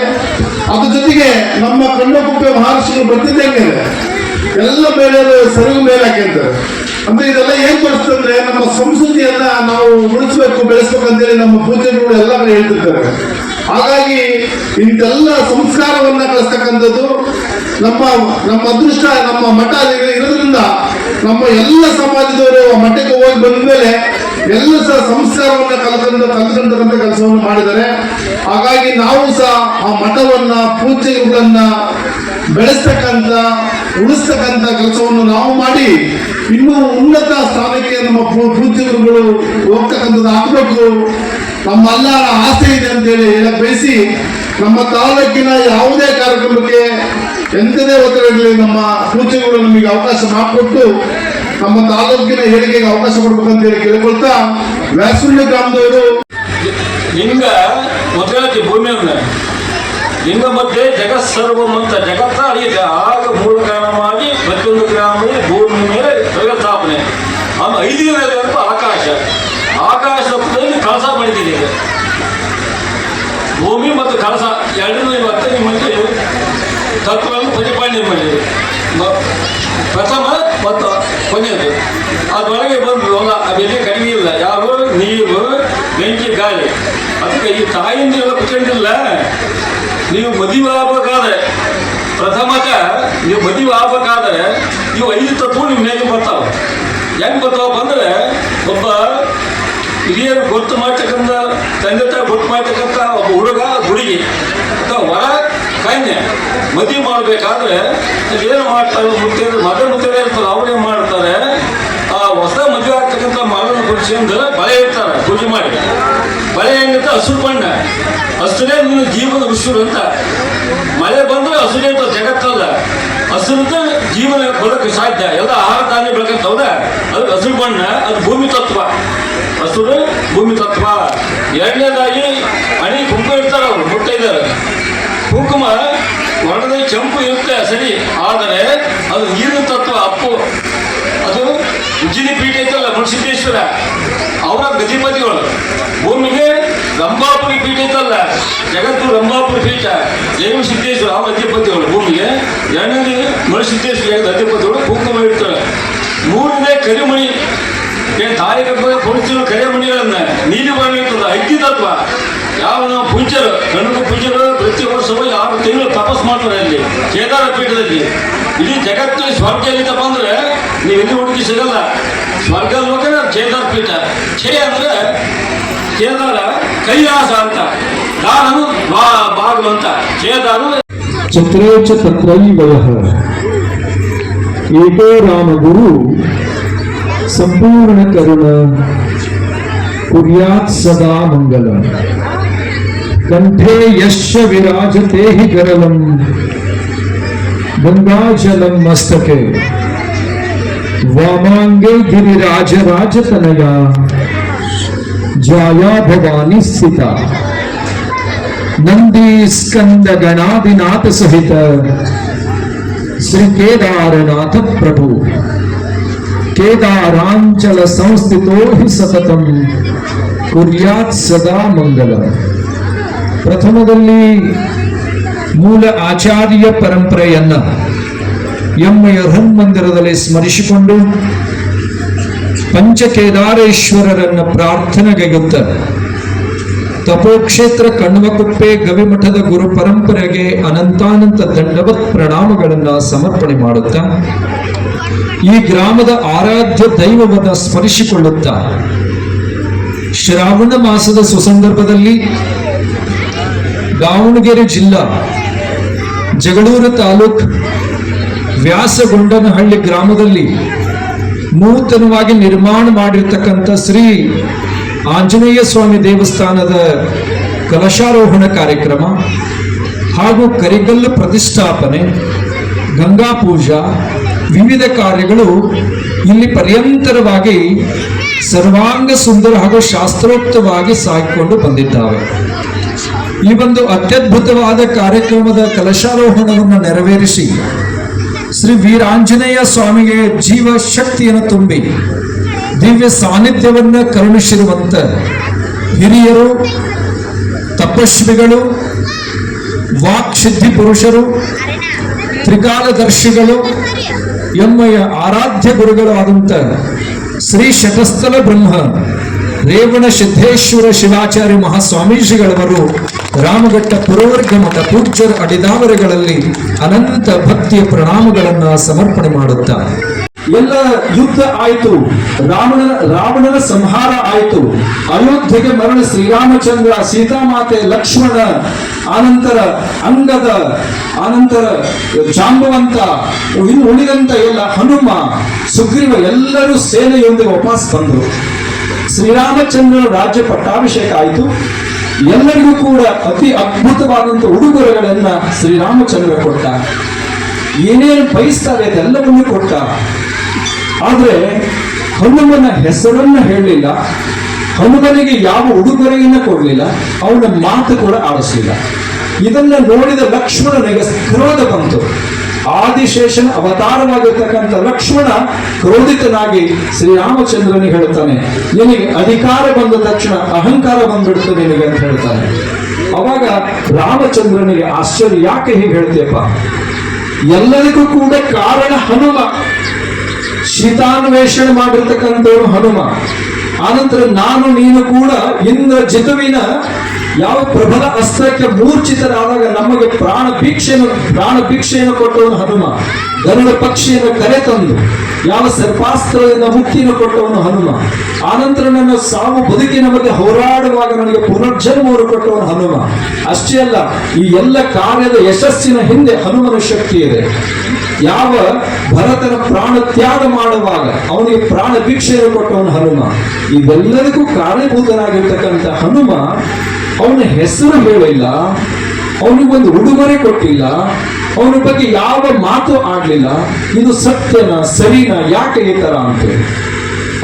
ಅದ್ರ ಜೊತೆಗೆ ನಮ್ಮ ಕಣ್ಣಕುಪ್ಪೆ ಮಹರ್ಷಿಗಳು ಬರ್ತಿದ್ದಂಗೆ ಎಲ್ಲ ಬೇರೆಯವರು ಸರಿ ಮೇಲೆ ಹಾಕಿರ್ತಾರೆ. ಅಂದ್ರೆ ಇದೆಲ್ಲ ಏನ್ ತೋರಿಸ್ತಂದ್ರೆ ನಮ್ಮ ಸಂಸ್ಕೃತಿಯನ್ನ ನಾವು ಉಳಿಸ್ಬೇಕು ಬೆಳೆಸ್ಬೇಕು ಅಂತೇಳಿ ನಮ್ಮ ಪೂಜೆಗಳು ಎಲ್ಲ ಹೇಳ್ತಿರ್ತಾರೆ. ಹಾಗಾಗಿ ಇಂತೆಲ್ಲ ಸಂಸ್ಕಾರವನ್ನ ಕಳಿಸ್ತಕ್ಕಂಥದ್ದು ನಮ್ಮ ನಮ್ಮ ಅದೃಷ್ಟ, ನಮ್ಮ ಮಠ ಅಲ್ಲಿ ಇರೋದ್ರಿಂದ ನಮ್ಮ ಎಲ್ಲ ಸಮಾಜದವರು ಮಠಕ್ಕೆ ಹೋಗಿ ಬಂದ ಮೇಲೆ ಎಲ್ಲ ಸಹ ಸಂಸ್ಕಾರವನ್ನ ಕಲ್ಕೊಂಡು ಕಲ್ತ್ಕೊಂಡಂತ ಕೆಲಸವನ್ನು ಮಾಡಿದ್ದಾರೆ. ಹಾಗಾಗಿ ನಾವು ಸಹ ಆ ಮಠವನ್ನ, ಪೂಜೆಗಳನ್ನ ಬೆಳೆಸ್ತಕ್ಕಂಥ, ಉಳಿಸ್ತಕ್ಕಂಥ ಕೆಲಸವನ್ನು ನಾವು ಮಾಡಿ ಇನ್ನೂ ಉನ್ನತ ಸ್ಥಾನಕ್ಕೆ ನಮ್ಮ ಪೂಜೆಗಳು ಹೋಗ್ತಕ್ಕಂಥದ್ದು ಆಗ್ಬೇಕು. ನಮ್ಮೆಲ್ಲ ಆಸೆ ಇದೆ ಅಂತೇಳಿ ಹೇಳಕ್ ಬಯಸಿ ನಮ್ಮ ತಾಲೂಕಿನ ಯಾವುದೇ ಕಾರ್ಯಕ್ರಮಕ್ಕೆ ಎಂಥದೇ ಒತ್ತಡ ಇರಲಿ ನಮ್ಮ ಸೂಚನೆಗಳು ನಮಗೆ ಅವಕಾಶ ಮಾಡಿಕೊಟ್ಟು ನಮ್ಮ ತಾಲೂಕಿನ ಹೇಳಿಕೆಗೆ ಅವಕಾಶ ಕೊಡ್ಬೇಕಂತ ಹೇಳಿ ಕೇಳ್ಕೊಳ್ತಾ ವ್ಯಾಸುಳ್ಳಿ ಗ್ರಾಮದವರು ಲಿಂಗ ಮೊದಲತಿ ಭೂಮಿಯನ್ನ ಲಿಂಗ ಮಧ್ಯೆ ಜಗತ್ ಸರ್ವಂ ಅಂತ ಜಗತ್ತ ಅಳಿಯುತ್ತೆ ಆಗ ಮೂಲ ಕಾರಣವಾಗಿ ಪ್ರತಿಯೊಂದು ಗ್ರಾಮದಲ್ಲಿ ಭೂಮಿ ಮೇಲೆ ಜಗತ್ ಸ್ಥಾಪನೆ ಆಮೇಲೆ ಐದನೇ ನೆನಪ ಆಕಾಶ ಆಕಾಶದ ಪುಟದಲ್ಲಿ ಕಳಸ ಮಾಡಿದ್ದೀನಿ ಈಗ ಭೂಮಿ ಮತ್ತು ಕಳಸ ಎರಡನ್ನೂ ಇವತ್ತು ನಿಮ್ಮಲ್ಲಿ ತತ್ವವನ್ನು ಪ್ರತಿಪಾದನೆ ಮಾಡಿದೆ ಮ- ಪ್ರಥಮ ಮತ್ತು ಕೊನೆಯದು ಅದರೊಳಗೆ ಬಂದು ಅಲ್ಲ ಅವೆಲ್ಲಿ ಕಡಿಮೆ ಇಲ್ಲ ಯಾರು ನೀರು ಬೆಂಕಿ ಗಾಳಿ ಅದಕ್ಕೆ ಈ ತಾಯಿಂದ ಕುತ್ಕೊಂಡಿಲ್ಲ. ನೀವು ಮದುವೆ ಆಗ್ಬೇಕಾದ್ರೆ ಪ್ರಥಮಕ ನೀವು ಮದುವೆ ಆಗ್ಬೇಕಾದ್ರೆ ನೀವು ಐದು ತತ್ವ ನಿಮ್ಮ ಮೇಲೆ ಬರ್ತಾವೆ? ಹೆಂಗೆ ಬರ್ತಾವ ಬಂದ್ರೆ, ಒಬ್ಬ ಹಿರಿಯರು ಗೊತ್ತು ಮಾಡ್ತಕ್ಕಂಥ, ತಂದೆ ತಾಯಿ ಗೊತ್ತು ಮಾಡ್ತಕ್ಕಂಥ ಒಬ್ಬ ಹುಡುಗ, ಹುಡುಗಿ, ಅಥವಾ ವರ, ಕನ್ಯೆ ಮದುವೆ ಮಾಡಬೇಕಾದ್ರೆ ಏನು ಮಾಡ್ತಾರೆ, ಮುತ್ತೇರು, ಮಗ ಮುತ್ತೈದೆ ಇರ್ತಾರೆ ಅವ್ರು ಏನು ಮಾಡ್ತಾರೆ? ಮಗನ ಕುಡಿಸ್ಕೊಂಡು ಬಳೆ ಇರ್ತಾರೆ ಪೂಜೆ ಮಾಡಿ. ಬಳೆ ಹೆಂಗಂತ ಹಸಿರು ಬಣ್ಣ ಹಸಿರೇ ನಿನ್ನ ಜೀವನ ಉಸಿರು ಅಂತ. ಮಳೆ ಬಂದ್ರೆ ಹಸಿರೇ ಅಂತ ಜಗತ್ತಲ್ಲ ಹಸಿರದ ಜೀವನ ಬದುಕು ಸಾಧ್ಯ. ಎಲ್ಲ ಆಹಾರ ಧಾನ್ಯ ಬೆಳಕಂತವ್ರ ಅದು ಹಸಿರು ಬಣ್ಣ, ಅದು ಭೂಮಿ ತತ್ವ. ಹಸುರು ಭೂಮಿ ತತ್ವ. ಎರಡನೇದಾಗಿ ಅಣಿ ಕುಂಕುಮ ಇರ್ತಾರೆ ಅವರು ಇದ್ದಾರೆ. ಕುಂಕುಮ ಹೊರಡದೆ ಕೆಂಪು ಇರುತ್ತೆ ಸರಿ, ಆದರೆ ಅದು ನೀರಿನ ತತ್ವ ಅಪ್ಪು. ಅದು ಉಜ್ಜಿನಿ ಪೀಠ ಐತಲ್ಲ ಮುನ್ಸಿದ್ದೇಶ್ವರ ಅವರ ಗತಿಪತಿಗಳು ಭೂಮಿಗೆ ರಂಭಾಪುರಿ ಪೀಠ ಐತಲ್ಲ, ಜಗತ್ತು ರಂಭಾಪುರಿ ಪೀಠ. ಜೈವ ಸಿದ್ದೇಶ್ವರ ಅವರ ಅಧಿಪತಿಗಳು ಭೂಮಿಗೆ. ಎರಡನೇ ಮರುಸಿದ್ದೇಶ್ವರ ಅಧಿಪತಿಗಳು ಕುಂಕುಮ ಇಡ್ತಾರೆ. ಮೂರನೇ ಕರಿಮಣಿ. ಏನ್ ತಾಯಿ ಗರ್ಭದ ಪುರುಷರು ಕರಿಮಣಿಗಳನ್ನ ನೀಲಿ ಬಣ್ಣ ಇರ್ತದ ಅಗ್ನಿ ತತ್ವ. ಯಾವ ನಾವು ಗಣಕ ಪೂಜ್ಯರು ಪ್ರತಿ ವರ್ಷವೂ ತಿಂಗಳು ತಪಸ್ ಮಾಡ್ತಾರೆ ಅಲ್ಲಿ, ಕೇದಾರ ಪೀಠದಲ್ಲಿ. ಇಡೀ ಜಗತ್ತಿನ ಸ್ವರ್ಗ ಎಲ್ಲಿದ್ದಪ್ಪ ಅಂದ್ರೆ ನೀವು ಎಲ್ಲಿ ಹುಡುಕಿ ಸಿಗಲ್ಲ. ಸ್ವರ್ಗ ಲೋಕನ ಕೇದಾರ ಪೀಠ. ಛೇ ಅಂದ್ರೆ ಕೇದಾರ ಕೈಲಾಸ ಅಂತ. ದಾರನು ಬಾಗು ಅಂತ. ಕೇದಾರು ಚಿತ್ರೇಚ ತತ್ರೈ ತತ್ರೈವಯಃ ಏಕೋ ರಾಮ ಗುರು ಸಂಪೂರ್ಣ ಕರುಣ. ಕುರ್ಯಾತ್ ಸದಾ ಮಂಗಲಂ. कंठे यश विराजते ही गरलम। गंगाजलम मस्तके। वामांगे गिरिराज राज तनया जाया भवानी सीता नंदी स्कंद गणादिनाथ सहित। श्री केदारनाथ प्रभु। केदारांचल संस्थितो ही सततम। कुर्यात सदा मंगलम ಪ್ರಥಮದಲ್ಲಿ ಮೂಲ ಆಚಾರ್ಯ ಪರಂಪರೆಯನ್ನ ಎಮ್ಮೆಯ ಮಂದಿರದಲ್ಲಿ ಸ್ಮರಿಸಿಕೊಂಡು ಪಂಚಕೇದಾರೇಶ್ವರರನ್ನ ಪ್ರಾರ್ಥನೆಗೆಗುತ್ತ ತಪೋಕ್ಷೇತ್ರ ಕಣ್ವಕುಪ್ಪೆ ಗವಿಮಠದ ಗುರು ಪರಂಪರೆಗೆ ಅನಂತಾನಂತ ದಂಡವತ್ ಪ್ರಣಾಮಗಳನ್ನ ಸಮರ್ಪಣೆ ಮಾಡುತ್ತಾ ಈ ಗ್ರಾಮದ ಆರಾಧ್ಯ ದೈವವನ್ನ ಸ್ಮರಿಸಿಕೊಳ್ಳುತ್ತಾ ಶ್ರಾವಣ ಮಾಸದ ಸುಸಂದರ್ಭದಲ್ಲಿ ದಾವಣಗೆರೆ ಜಿಲ್ಲಾ, ಜಗಳೂರು ತಾಲೂಕ್, ವ್ಯಾಸಗೊಂಡನಹಳ್ಳಿ ಗ್ರಾಮದಲ್ಲಿ ನೂತನವಾಗಿ ನಿರ್ಮಾಣ ಮಾಡಿರ್ತಕ್ಕಂಥ ಶ್ರೀ ಆಂಜನೇಯ ಸ್ವಾಮಿ ದೇವಸ್ಥಾನದ ಕಲಶಾರೋಹಣ ಕಾರ್ಯಕ್ರಮ ಹಾಗೂ ಕರಿಗಲ್ಲು ಪ್ರತಿಷ್ಠಾಪನೆ, ಗಂಗಾ ಪೂಜಾ, ವಿವಿಧ ಕಾರ್ಯಗಳು ಇಲ್ಲಿ ಪರ್ಯಂತರವಾಗಿ ಸರ್ವಾಂಗ ಸುಂದರ ಹಾಗೂ ಶಾಸ್ತ್ರೋಕ್ತವಾಗಿ ಸಾಗಿಕೊಂಡು ಬಂದಿದ್ದಾವೆ. ಈ ಒಂದು ಅತ್ಯದ್ಭುತವಾದ ಕಾರ್ಯಕ್ರಮದ ಕಲಶಾರೋಹಣವನ್ನು ನೆರವೇರಿಸಿ ಶ್ರೀ ವೀರಾಂಜನೇಯ ಸ್ವಾಮಿಗೆ ಜೀವ ಶಕ್ತಿಯನ್ನು ತುಂಬಿ ದಿವ್ಯ ಸಾನ್ನಿಧ್ಯವನ್ನ ಕರುಣಿಸಿರುವಂತ ಹಿರಿಯರು, ತಪಸ್ವಿಗಳು, ವಾಕ್ಸಿದ್ಧಿ ಪುರುಷರು, ತ್ರಿಕಾಲದರ್ಶಿಗಳು ಎಮ್ಮಯ ಆರಾಧ್ಯ ಗುರುಗಳು ಆದಂತ ಶ್ರೀ ಶತಸ್ಥಲ ಬ್ರಹ್ಮ, ರೇವಣ ಸಿದ್ದೇಶ್ವರ ಶಿವಾಚಾರ್ಯ ಮಹಾಸ್ವಾಮೀಜಿಗಳವರು ರಾಮಘಟ್ಟ ಪುರವರ್ಗ ಮಠ ಪೂಜ್ಯರ ಅಡಿದಾವರೆಗಳಲ್ಲಿ ಅನಂತ ಭಕ್ತಿಯ ಪ್ರಣಾಮಗಳನ್ನ ಸಮರ್ಪಣೆ ಮಾಡುತ್ತಾರೆ ಎಲ್ಲ ಯುದ್ಧ ಆಯಿತು. ರಾವಣ ರಾವಣನ ಸಂಹಾರ ಆಯಿತು. ಅಯೋಧ್ಯೆಗೆ ಮರಣ ಶ್ರೀರಾಮಚಂದ್ರ, ಸೀತಾಮಾತೆ ಲಕ್ಷ್ಮಣ, ಆನಂತರ ಅಂಗದ, ಆನಂತರ ಜಾಂಬವಂತ, ಇನ್ನು ಉಳಿದಂತ ಎಲ್ಲ ಹನುಮ, ಸುಗ್ರೀವ ಎಲ್ಲರೂ ಸೇನೆಯೊಂದಿಗೆ ವಾಪಸ್ ಬಂದರು. ಶ್ರೀರಾಮಚಂದ್ರ ರಾಜ್ಯ ಪಟ್ಟಾಭಿಷೇಕ ಆಯಿತು. ಎಲ್ಲರಿಗೂ ಕೂಡ ಅತಿ ಅದ್ಭುತವಾದಂತ ಉಡುಗೊರೆಗಳನ್ನ ಶ್ರೀರಾಮಚಂದ್ರ ಕೊಟ್ಟ. ಏನೇನು ಬಯಸ್ತಾರೆ ಅದೆಲ್ಲವನ್ನೂ ಕೊಟ್ಟ. ಆದ್ರೆ ಹನುಮನ ಹೆಸರನ್ನ ಹೇಳಲಿಲ್ಲ. ಹನುಮನಿಗೆ ಯಾವ ಉಡುಗೊರೆಯನ್ನ ಕೊಡಲಿಲ್ಲ. ಅವನ ಮಾತು ಕೂಡ ಆಡಿಸಲಿಲ್ಲ. ಇದನ್ನ ನೋಡಿದ ಲಕ್ಷ್ಮಣನಿಗೆ ಕ್ರೋಧ ಬಂತು. ಆದಿಶೇಷನ ಅವತಾರವಾಗಿರ್ತಕ್ಕಂಥ ಲಕ್ಷ್ಮಣ ಕ್ರೋಧಿತನಾಗಿ ಶ್ರೀರಾಮಚಂದ್ರನಿಗೆ ಹೇಳ್ತಾನೆ ನಿನಗೆ ಅಧಿಕಾರ ಬಂದ ತಕ್ಷಣ ಅಹಂಕಾರ ಬಂದ್ಬಿಡುತ್ತೆ ನಿನಗೆ ಅಂತ ಹೇಳ್ತಾನೆ. ಅವಾಗ ರಾಮಚಂದ್ರನಿಗೆ ಆಶ್ಚರ್ಯ, ಯಾಕೆ ಹೀಗೆ ಹೇಳ್ತೀಯಪ್ಪ? ಎಲ್ಲರಿಗೂ ಕೂಡ ಕಾರಣ ಹನುಮ. ಶೀತಾನ್ವೇಷಣೆ ಮಾಡಿರ್ತಕ್ಕಂಥವ್ರು ಹನುಮ. ಆನಂತರ ನಾನು, ನೀನು ಕೂಡ ಇಂದ್ರ ಜಿತುವಿನ ಯಾವ ಪ್ರಬಲ ಅಸ್ತ್ರಕ್ಕೆ ಮೂರ್ಛಿತರಾದಾಗ ನಮಗೆ ಪ್ರಾಣ ಭೀಕ್ಷೆಯನ್ನು ಪ್ರಾಣ ಭೀಕ್ಷೆಯನ್ನು ಕೊಟ್ಟವನು ಹನುಮ. ಗರುಡ ಪಕ್ಷಿಯನ್ನು ಕರೆ ತಂದು, ಯಾವ ಸರ್ಪಾಸ್ತ್ರದಿಂದ ಮುಕ್ತಿಯನ್ನು ಕೊಟ್ಟವನು ಹನುಮ. ಆನಂತರ ನನ್ನ ಸಾವು ಬದುಕಿನ ಬಗ್ಗೆ ಹೋರಾಡುವಾಗ ನನಗೆ ಪುನರ್ಜನ್ಮವನ್ನು ಕೊಟ್ಟವನು ಹನುಮ. ಅಷ್ಟೇ ಅಲ್ಲ, ಈ ಎಲ್ಲ ಕಾರ್ಯದ ಯಶಸ್ಸಿನ ಹಿಂದೆ ಹನುಮನ ಶಕ್ತಿ ಇದೆ. ಯಾವ ಭರತನ ಪ್ರಾಣ ತ್ಯಾಗ ಮಾಡುವಾಗ ಅವನಿಗೆ ಪ್ರಾಣ ಭಿಕ್ಷೆಯನ್ನು ಕೊಟ್ಟವನು ಹನುಮ. ಇವೆಲ್ಲದಕ್ಕೂ ಕಾರಣೀಭೂತನಾಗಿರ್ತಕ್ಕಂಥ ಹನುಮ ಅವನ ಹೆಸರು ಹೇಳಿಲ್ಲ ಅವನಿಗೊಂದು ಉಡುಗೊರೆ ಕೊಟ್ಟಿಲ್ಲ, ಅವನ ಬಗ್ಗೆ ಯಾವ ಮಾತು ಆಡ್ಲಿಲ್ಲ ಇದು ಸತ್ಯನ, ಸರಿನಾ, ಯಾಕೆ ಈ ತರ ಅಂತೇಳಿ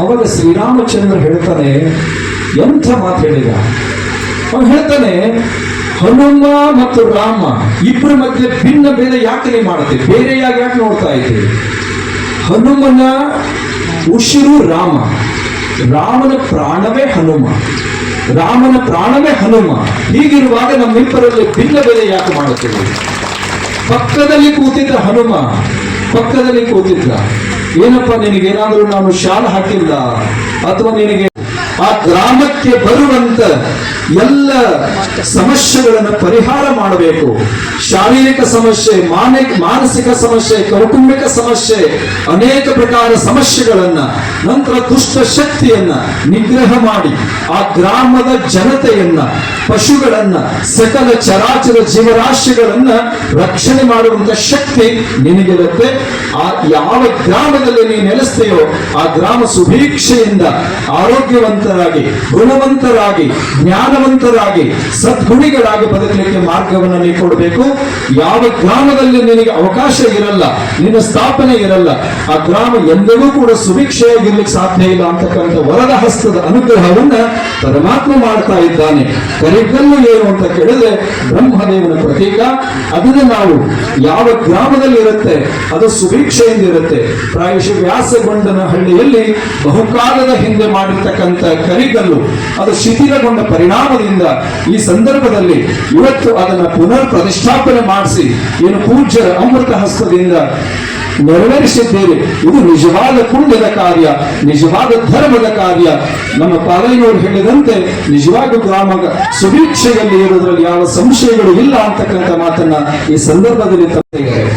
ಅವಾಗ ಶ್ರೀರಾಮಚಂದ್ರ ಹೇಳ್ತಾನೆ, ಎಂಥ ಮಾತು ಹೇಳಿದ? ಅವನು ಹೇಳ್ತಾನೆ ಹನುಮ ಮತ್ತು ರಾಮ ಇಬ್ಬರ ಮಧ್ಯೆ ಭಿನ್ನ ಭೇದ ಯಾಕೆ ನೀವು ಮಾಡ್ತೀವಿ ಬೇರೆಯಾಗಿ ಯಾಕೆ ನೋಡ್ತಾ ಇದ್ದೀವಿ ಹನುಮನ ಉಸಿರು ರಾಮ. ರಾಮನ ಪ್ರಾಣವೇ ಹನುಮ. ರಾಮನ ಪ್ರಾಣವೇ ಹನುಮ. ಹೀಗಿರುವಾಗ ನಮ್ಮಿಬ್ಬರಲ್ಲಿ ಭಿನ್ನ ಭೇದ ಯಾಕೆ ಮಾಡುತ್ತೇವೆ ಪಕ್ಕದಲ್ಲಿ ಕೂತಿದ್ದ ಹನುಮ, ಪಕ್ಕದಲ್ಲಿ ಕೂತಿದ್ದ. ಏನಪ್ಪ, ನಿನಗೇನಾದರೂ ನಾನು ಶಾಲ ಹಾಕಿಲ್ಲ? ಅಥವಾ ನಿನಗೆ ಆ ಗ್ರಾಮಕ್ಕೆ ಬರುವಂತ ಎಲ್ಲ ಸಮಸ್ಯೆಗಳನ್ನು ಪರಿಹಾರ ಮಾಡಬೇಕು. ಶಾರೀರಿಕ ಸಮಸ್ಯೆ ಮಾನಸಿಕ ಸಮಸ್ಯೆ, ಕೌಟುಂಬಿಕ ಸಮಸ್ಯೆ, ಅನೇಕ ಪ್ರಕಾರ ಸಮಸ್ಯೆಗಳನ್ನ, ನಂತರ ದುಷ್ಟ ಶಕ್ತಿಯನ್ನ ನಿಗ್ರಹ ಮಾಡಿ, ಆ ಗ್ರಾಮದ ಜನತೆಯನ್ನ, ಪಶುಗಳನ್ನ, ಸಕಲ ಚರಾಚರ ಜೀವರಾಶಿಗಳನ್ನ ರಕ್ಷಣೆ ಮಾಡುವಂತ ಶಕ್ತಿ ನಿನಗಿರುತ್ತೆ ಆ ಯಾವ ಗ್ರಾಮದಲ್ಲಿ ನೀನು ನೆಲೆಸ್ತೀಯೋ, ಆ ಗ್ರಾಮ ಸುಭೀಕ್ಷೆಯಿಂದ ಆರೋಗ್ಯವಂತರಾಗಿ ಗುಣವಂತರಾಗಿ, ಜ್ಞಾನವಂತರಾಗಿ, ಸದ್ಗುಣಿಗಳಾಗಿ ಬದುಕಲಿಕ್ಕೆ ಮಾರ್ಗವನ್ನು ನೀವು ಕೊಡಬೇಕು. ಯಾವ ಗ್ರಾಮದಲ್ಲಿ ನಿನಗೆ ಅವಕಾಶ ಇರಲ್ಲ, ನಿನ್ನ ಸ್ಥಾಪನೆ ಇರಲ್ಲ, ಆ ಗ್ರಾಮ ಎಂದಿಗೂ ಕೂಡ ಸುಭಿಕ್ಷೆಯಾಗಿರ್ಲಿಕ್ಕೆ ಸಾಧ್ಯ ಇಲ್ಲ ಅಂತಕ್ಕಂಥ ವರದ ಹಸ್ತದ ಅನುಗ್ರಹವನ್ನ ಪರಮಾತ್ಮ ಮಾಡ್ತಾ ಇದ್ದಾನೆ. ಕರಿಗಲ್ಲು ಏನು ಅಂತ ಕೇಳಿದ್ರೆ, ಬ್ರಹ್ಮದೇವನ ಪ್ರತೀಕ. ಅದನ್ನು ನಾವು ಯಾವ ಗ್ರಾಮದಲ್ಲಿ ಇರುತ್ತೆ ಅದು ಸುಭಿಕ್ಷೆಯಿಂದ ಇರುತ್ತೆ ಪ್ರಾಯಶಃ ವ್ಯಾಸಗೊಂಡನ ಹಳ್ಳಿಯಲ್ಲಿ ಬಹುಕಾಲದ ಹಿಂದೆ ಮಾಡಿರ್ತಕ್ಕಂಥ ಕರಿಗಲ್ಲು. ಅದು ಶಿಥಿಲಗೊಂಡ ಪರಿಣಾಮದಿಂದ ಈ ಸಂದರ್ಭದಲ್ಲಿ ಇವತ್ತು ಅದನ್ನು ಪುನರ್ ಪ್ರತಿಷ್ಠಾಪನೆ ಮಾಡಿಸಿ ಏನು ಪೂಜ್ಯರ ಅಮೃತ ಹಸ್ತದಿಂದ ನೆರವೇರಿಸಿದ್ದೇವೆ ಇದು ನಿಜವಾದ ಪುಣ್ಯದ ಕಾರ್ಯ, ನಿಜವಾದ ಧರ್ಮದ ಕಾರ್ಯ. ನಮ್ಮ ಪಾಲೈನವರು ಹೇಳಿದಂತೆ ನಿಜವಾದ ಗ್ರಾಮ ಸುಭೀಕ್ಷೆಯಲ್ಲಿ ಇರೋದ್ರಲ್ಲಿ ಯಾವ ಸಂಶಯಗಳು ಇಲ್ಲ ಅಂತಕ್ಕಂಥ ಮಾತನ್ನ ಈ ಸಂದರ್ಭದಲ್ಲಿ ತಂದಿದ್ದಾರೆ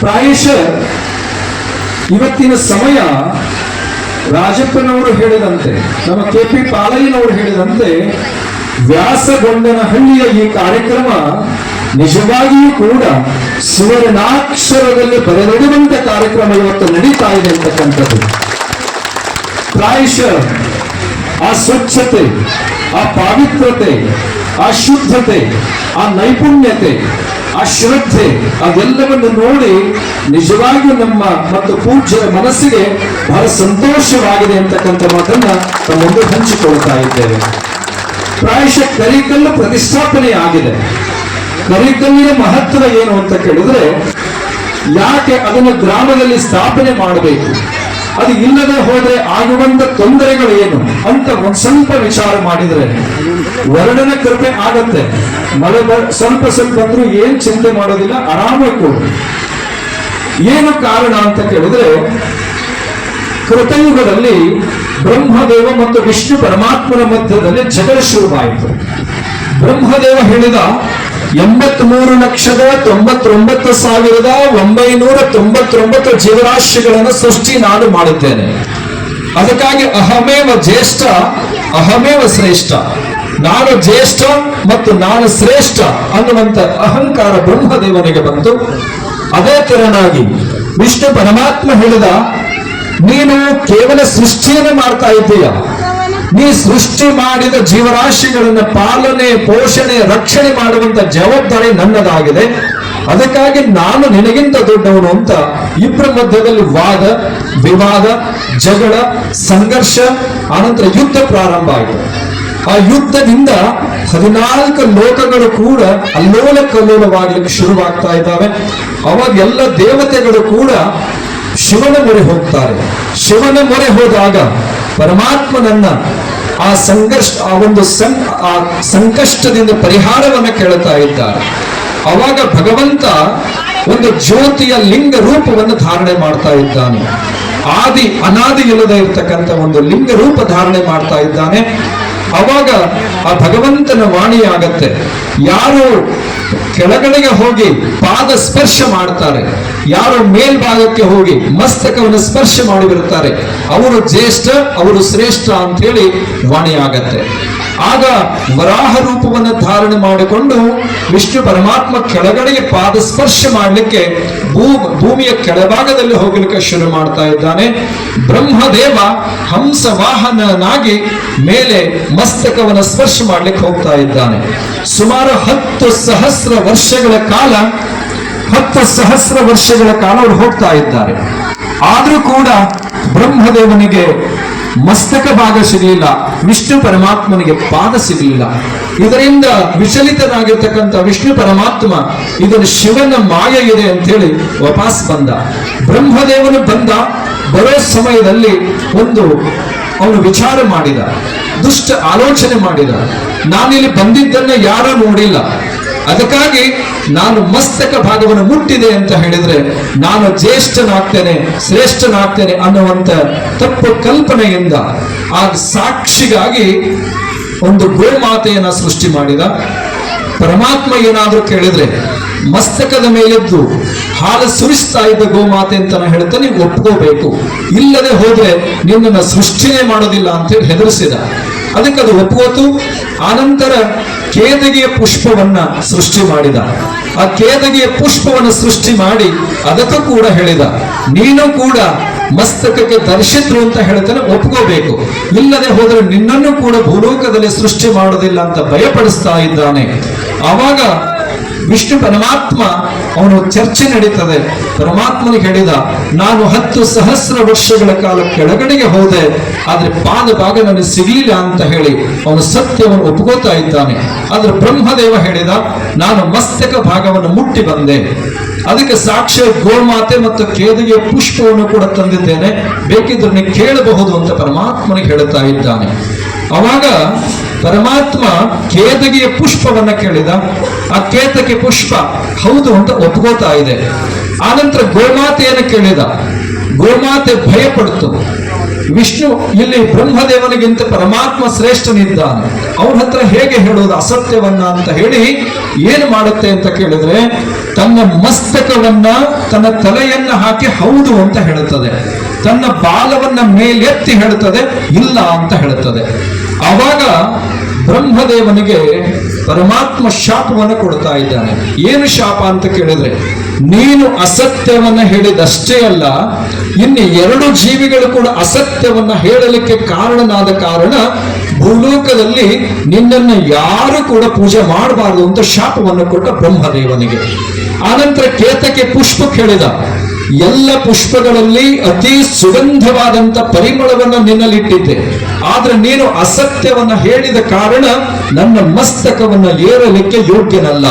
ಪ್ರಾಯಶ ಇವತ್ತಿನ ಸಮಯ ರಾಜಪ್ಪನವರು ಹೇಳಿದಂತೆ, ನಮ್ಮ ಕೆ ಪಿ ಪಾಲಯ್ಯನವರು ಹೇಳಿದಂತೆ, ವ್ಯಾಸಗೊಂಡನಹಳ್ಳಿಯ ಈ ಕಾರ್ಯಕ್ರಮ ನಿಜವಾಗಿಯೂ ಕೂಡ ಸುವರ್ಣಾಕ್ಷರದಲ್ಲಿ ಬರೆದಿಡುವಂತ ಕಾರ್ಯಕ್ರಮ ಇವತ್ತು ನಡೀತಾ ಇದೆ ಅಂತಕ್ಕಂಥದ್ದು. ಪ್ರಾಯಶಃ ಆ ಸ್ವಚ್ಛತೆ, ಆ ಪಾವಿತ್ರತೆ ಆ ಶುದ್ಧತೆ, ಆ ನೈಪುಣ್ಯತೆ ಆ ಅದೆಲ್ಲವನ್ನು ನೋಡಿ ನಿಜವಾಗಿಯೂ ನಮ್ಮ ಮತ್ತು ಪೂಜ್ಯರ ಮನಸ್ಸಿಗೆ ಬಹಳ ಸಂತೋಷವಾಗಿದೆ ಅಂತಕ್ಕಂಥ ಮಾತನ್ನ ತಮ್ಮೊಂದು ಮುಂದೆ ಹಂಚಿಕೊಳ್ತಾ ಇದ್ದೇವೆ. ಪ್ರಾಯಶಃ ಕರಿಕಲ್ಲು ಪ್ರತಿಷ್ಠಾಪನೆ ಆಗಿದೆ. ಕರಿಕಲ್ಲಿನ ಮಹತ್ವ ಏನು ಅಂತ ಕೇಳಿದ್ರೆ, ಯಾಕೆ ಅದನ್ನು ಗ್ರಾಮದಲ್ಲಿ ಸ್ಥಾಪನೆ ಮಾಡಬೇಕು? ಅದು ಇಲ್ಲದೆ ಹೋದ್ರೆ ಆಗುವಂತ ತೊಂದರೆಗಳು ಏನು ಅಂತ ಒಂದ್ ಸ್ವಲ್ಪ ವಿಚಾರ ಮಾಡಿದ್ರೆ, ವರ್ಣನ ಕೃಪೆ ಆಗತ್ತೆ. ಮಳೆ ಸ್ವಲ್ಪ ಸ್ವಲ್ಪ ಬಂದ್ರು ಏನ್ ಚಿಂತೆ ಮಾಡೋದಿಲ್ಲ, ಆರಾಮಾಗಿ ಕೊಡು ಏನು ಕಾರಣ ಅಂತ ಕೇಳಿದ್ರೆ, ಕೃತಯುಗದಲ್ಲಿ ಬ್ರಹ್ಮದೇವ ಮತ್ತು ವಿಷ್ಣು ಪರಮಾತ್ಮನ ಮಧ್ಯದಲ್ಲಿ ಜಗಳ ಶುರುವಾಯಿತು. ಬ್ರಹ್ಮದೇವ ಹೇಳಿದ ಎಂಬತ್ಮೂರು ಲಕ್ಷದ ತೊಂಬತ್ತೊಂಬತ್ತು ಸಾವಿರದ ಒಂಬೈನೂರ ತೊಂಬತ್ತೊಂಬತ್ತು ಜೀವರಾಶಿಗಳನ್ನು ಸೃಷ್ಟಿ ನಾನು ಮಾಡುತ್ತೇನೆ ಅದಕ್ಕಾಗಿ ಅಹಮೇವ ಜ್ಯೇಷ್ಠ, ಅಹಮೇವ ಶ್ರೇಷ್ಠ. ನಾನು ಜ್ಯೇಷ್ಠ ಮತ್ತು ನಾನು ಶ್ರೇಷ್ಠ ಅನ್ನುವಂತ ಅಹಂಕಾರ ಬ್ರಹ್ಮದೇವನಿಗೆ ಬಂತು. ಅದೇ ತೆರನಾಗಿ ವಿಷ್ಣು ಪರಮಾತ್ಮ ಹೇಳಿದ, ನೀನು ಕೇವಲ ಸೃಷ್ಟಿಯನ್ನು ಮಾಡ್ತಾ ಇದ್ದೀಯ. ನೀ ಸೃಷ್ಟಿ ಮಾಡಿದ ಜೀವರಾಶಿಗಳನ್ನ ಪಾಲನೆ, ಪೋಷಣೆ, ರಕ್ಷಣೆ ಮಾಡುವಂತ ಜವಾಬ್ದಾರಿ ನನ್ನದಾಗಿದೆ. ಅದಕ್ಕಾಗಿ ನಾನು ನಿನಗಿಂತ ದೊಡ್ಡವನು ಅಂತ ಇಬ್ಬರ ಮಧ್ಯದಲ್ಲಿ ವಾದ, ವಿವಾದ, ಜಗಳ, ಸಂಘರ್ಷ, ಆನಂತರ ಯುದ್ಧ ಪ್ರಾರಂಭ ಆಯಿತು ಆ ಯುದ್ಧದಿಂದ ಹದಿನಾಲ್ಕು ಲೋಕಗಳು ಕೂಡ ಅಲ್ಲೋಲ ಕಲ್ಲೋಲವಾಗಲಿಕ್ಕೆ ಶುರುವಾಗ್ತಾ ಇದ್ದಾವೆ. ಅವಾಗ ಎಲ್ಲ ದೇವತೆಗಳು ಕೂಡ ಶಿವನ ಮೊರೆ ಹೋಗ್ತಾರೆ. ಶಿವನ ಮೊರೆ ಹೋದಾಗ ಪರಮಾತ್ಮನನ್ನ ಆ ಸಂಕಷ್ಟ, ಆ ಒಂದು ಸಂ, ಆ ಸಂಕಷ್ಟದಿಂದ ಪರಿಹಾರವನ್ನ ಕೇಳುತ್ತಾ ಇದ್ದಾರೆ. ಅವಾಗ ಭಗವಂತ ಒಂದು ಜ್ಯೋತಿಯ ಲಿಂಗ ರೂಪವನ್ನು ಧಾರಣೆ ಮಾಡ್ತಾ ಇದ್ದಾನೆ. ಆದಿ ಅನಾದಿ ಇಲ್ಲದೆ ಇರ್ತಕ್ಕಂಥ ಒಂದು ಲಿಂಗ ರೂಪ ಧಾರಣೆ ಮಾಡ್ತಾ ಇದ್ದಾನೆ. ಅವಾಗ ಆ ಭಗವಂತನ ವಾಣಿ ಆಗತ್ತೆ. ಯಾರು ಕೆಳಗಡೆಗೆ ಹೋಗಿ ಪಾದ ಸ್ಪರ್ಶ ಮಾಡ್ತಾರೆ, ಯಾರು ಮೇಲ್ಭಾಗಕ್ಕೆ ಹೋಗಿ ಮಸ್ತಕವನ್ನು ಸ್ಪರ್ಶ ಮಾಡಿಬಿಡುತ್ತಾರೆ ಅವರು ಜ್ಯೇಷ್ಠ, ಅವರು ಶ್ರೇಷ್ಠ ಅಂತ ಹೇಳಿ ವಾಣಿ ಆಗತ್ತೆ. ಆಗ ವರಾಹ ರೂಪವನ್ನು ಧಾರಣೆ ಮಾಡಿಕೊಂಡು ವಿಷ್ಣು ಪರಮಾತ್ಮ ಕೆಳಗಡೆಗೆ ಪಾದ ಸ್ಪರ್ಶ ಮಾಡಲಿಕ್ಕೆ ಭೂಮಿಯ ಕೆಳಭಾಗದಲ್ಲಿ ಹೋಗಲಿಕ್ಕೆ ಶುರು ಮಾಡ್ತಾ ಇದ್ದಾನೆ. ಬ್ರಹ್ಮದೇವ ಹಂಸ ವಾಹನನಾಗಿ ಮೇಲೆ ಮಸ್ತಕವನ್ನು ಸ್ಪರ್ಶ ಮಾಡ್ಲಿಕ್ಕೆ ಹೋಗ್ತಾ ಇದ್ದಾನೆ. ಸುಮಾರು ಹತ್ತು ಸಹಸ್ರ ವರ್ಷಗಳ ಕಾಲ, ಹತ್ತು ಸಹಸ್ರ ವರ್ಷಗಳ ಕಾಲ ಅವರು ಹೋಗ್ತಾ ಇದ್ದಾರೆ. ಆದ್ರೂ ಕೂಡ ಬ್ರಹ್ಮದೇವನಿಗೆ ಮಸ್ತಕ ಭಾಗ ಸಿಗಲಿಲ್ಲ, ವಿಷ್ಣು ಪರಮಾತ್ಮನಿಗೆ ಪಾದ ಸಿಗಲಿಲ್ಲ. ಇದರಿಂದ ವಿಚಲಿತನಾಗಿರ್ತಕ್ಕಂಥ ವಿಷ್ಣು ಪರಮಾತ್ಮ ಇದನ್ನು ಶಿವನ ಮಾಯ ಇದೆ ಅಂತ ಹೇಳಿ ವಾಪಸ್ ಬಂದ. ಬ್ರಹ್ಮದೇವನು ಬಂದ, ಬರೋ ಸಮಯದಲ್ಲಿ ಒಂದು ಅವನು ವಿಚಾರ ಮಾಡಿದ, ದುಷ್ಟ ಆಲೋಚನೆ ಮಾಡಿದ. ನಾನಿಲ್ಲಿ ಬಂದಿದ್ದನ್ನ ಯಾರೂ ನೋಡಿಲ್ಲ. ಅದಕ್ಕಾಗಿ ನಾನು ಮಸ್ತಕ ಭಾಗವನ್ನು ಮುಟ್ಟಿದೆ ಅಂತ ಹೇಳಿದ್ರೆ ನಾನು ಜ್ಯೇಷ್ಠನಾಗ್ತೇನೆ, ಶ್ರೇಷ್ಠನಾಗ್ತೇನೆ ಅನ್ನುವಂತ ತಪ್ಪು ಕಲ್ಪನೆಯಿಂದ ಆ ಸಾಕ್ಷಿಗಾಗಿ ಒಂದು ಗೋಮಾತೆಯನ್ನ ಸೃಷ್ಟಿ ಮಾಡಿದ. ಪರಮಾತ್ಮ ಏನಾದ್ರೂ ಕೇಳಿದ್ರೆ ಮಸ್ತಕದ ಮೇಲೆದ್ದು ಹಾಲು ಸುರಿಸ್ತಾ ಇದ್ದ ಗೋಮಾತೆ ಅಂತ ಹೇಳ್ತಾ ನೀವು ಒಪ್ಕೋಬೇಕು. ಇಲ್ಲದೆ ಹೋದ್ರೆ ನಿನ್ನನ್ನು ಸೃಷ್ಟಿನೇ ಮಾಡೋದಿಲ್ಲ ಅಂತ ಹೇಳಿ ಹೆದರಿಸಿದ. ಅದಕ್ಕೆ ಅದು ಒಪ್ಕೋತು. ಆನಂತರ ಕೇದಗಿಯ ಪುಷ್ಪವನ್ನ ಸೃಷ್ಟಿ ಮಾಡಿದ. ಆ ಕೇದಗಿಯ ಪುಷ್ಪವನ್ನು ಸೃಷ್ಟಿ ಮಾಡಿ ಅದಕ್ಕೂ ಕೂಡ ಹೇಳಿದ. ನೀನು ಕೂಡ ಮಸ್ತಕಕ್ಕೆ ಧರಿಸಿದ್ರು ಅಂತ ಹೇಳ್ತಾನೆ ಒಪ್ಕೋಬೇಕು. ಇಲ್ಲದೆ ಹೋದರೆ ನಿನ್ನನ್ನು ಕೂಡ ಭೂಲೋಕದಲ್ಲಿ ಸೃಷ್ಟಿ ಮಾಡೋದಿಲ್ಲ ಅಂತ ಭಯಪಡಿಸ್ತಾ ಇದ್ದಾನೆ. ಆವಾಗ ವಿಷ್ಣು ಪರಮಾತ್ಮ ಅವನು ಚರ್ಚೆ ನಡೀತದೆ. ಪರಮಾತ್ಮನಿಗೆ ಹೇಳಿದ, ನಾನು ಹತ್ತು ಸಹಸ್ರ ವರ್ಷಗಳ ಕಾಲ ಕೆಳಗಡೆಗೆ ಹೋದೆ, ಆದ್ರೆ ಪಾದ ಭಾಗ ನನಗೆ ಸಿಗಲಿಲ್ಲ ಅಂತ ಹೇಳಿ ಅವನು ಸತ್ಯವನ್ನು ಒಪ್ಕೋತಾ ಇದ್ದಾನೆ. ಆದ್ರೆ ಬ್ರಹ್ಮದೇವ ಹೇಳಿದ, ನಾನು ಮಸ್ತಕ ಭಾಗವನ್ನು ಮುಟ್ಟಿ ಬಂದೆ. ಅದಕ್ಕೆ ಸಾಕ್ಷ್ಯ ಗೋಮಾತೆ ಮತ್ತು ಕೇದಿಗೆ ಪುಷ್ಪವನ್ನು ಕೂಡ ತಂದಿದ್ದೇನೆ. ಬೇಕಿದ್ರೆ ನೀವು ಕೇಳಬಹುದು ಅಂತ ಪರಮಾತ್ಮನಿಗೆ ಹೇಳುತ್ತಾ ಇದ್ದಾನೆ. ಅವಾಗ ಪರಮಾತ್ಮ ಕೇತಗಿಯ ಪುಷ್ಪವನ್ನ ಕೇಳಿದ. ಆ ಕೇತಕಿ ಪುಷ್ಪ ಹೌದು ಅಂತ ಒಪ್ಕೋತಾ ಇದೆ. ಆನಂತರ ಗೋಮಾತೆಯನ್ನು ಕೇಳಿದ? ಗೋಮಾತೆ ಭಯಪಡ್ತು ವಿಷ್ಣು ಇಲ್ಲಿ ಬ್ರಹ್ಮದೇವನಿಗಿಂತ ಪರಮಾತ್ಮ ಶ್ರೇಷ್ಠನಿದ್ದಾನೆ ಅವನ ಹತ್ರ ಹೇಗೆ ಹೇಳೋದು ಅಸತ್ಯವನ್ನ ಅಂತ ಹೇಳಿ ಏನು ಮಾಡುತ್ತೆ ಅಂತ ಕೇಳಿದ್ರೆ ತನ್ನ ಮಸ್ತಕವನ್ನ ತನ್ನ ತಲೆಯನ್ನ ಹಾಕಿ ಹೌದು ಅಂತ ಹೇಳುತ್ತದೆ. ತನ್ನ ಬಾಲವನ್ನ ಮೇಲೆತ್ತಿ ಹೇಳುತ್ತದೆ, ಇಲ್ಲ ಅಂತ ಹೇಳುತ್ತದೆ. ಆವಾಗ ಬ್ರಹ್ಮದೇವನಿಗೆ ಪರಮಾತ್ಮ ಶಾಪವನ್ನು ಕೊಡ್ತಾ ಇದ್ದಾನೆ. ಏನು ಶಾಪ ಅಂತ ಕೇಳಿದ್ರೆ, ನೀನು ಅಸತ್ಯವನ್ನ ಹೇಳಿದಷ್ಟೇ ಅಲ್ಲ, ಇನ್ನು ಎರಡು ಜೀವಿಗಳು ಕೂಡ ಅಸತ್ಯವನ್ನ ಹೇಳಲಿಕ್ಕೆ ಕಾರಣನಾದ ಕಾರಣ ಭೂಲೋಕದಲ್ಲಿ ನಿನ್ನನ್ನು ಯಾರು ಕೂಡ ಪೂಜೆ ಮಾಡಬಾರದು ಅಂತ ಶಾಪವನ್ನು ಕೊಟ್ಟ ಬ್ರಹ್ಮದೇವನಿಗೆ. ಆನಂತರ ಕೇತಕ್ಕೆ ಪುಷ್ಪ ಕೇಳಿದ ಎಲ್ಲ ಪುಷ್ಪಗಳಲ್ಲಿ ಅತಿ ಸುಗಂಧವಾದಂತ ಪರಿಮಳವನ್ನ ನಿನ್ನಲ್ಲಿಟ್ಟಿದ್ದೆ. ಆದ್ರೆ ನೀನು ಅಸತ್ಯವನ್ನ ಹೇಳಿದ ಕಾರಣ ನನ್ನ ಮಸ್ತಕವನ್ನ ಏರಲಿಕ್ಕೆ ಯೋಗ್ಯನಲ್ಲ.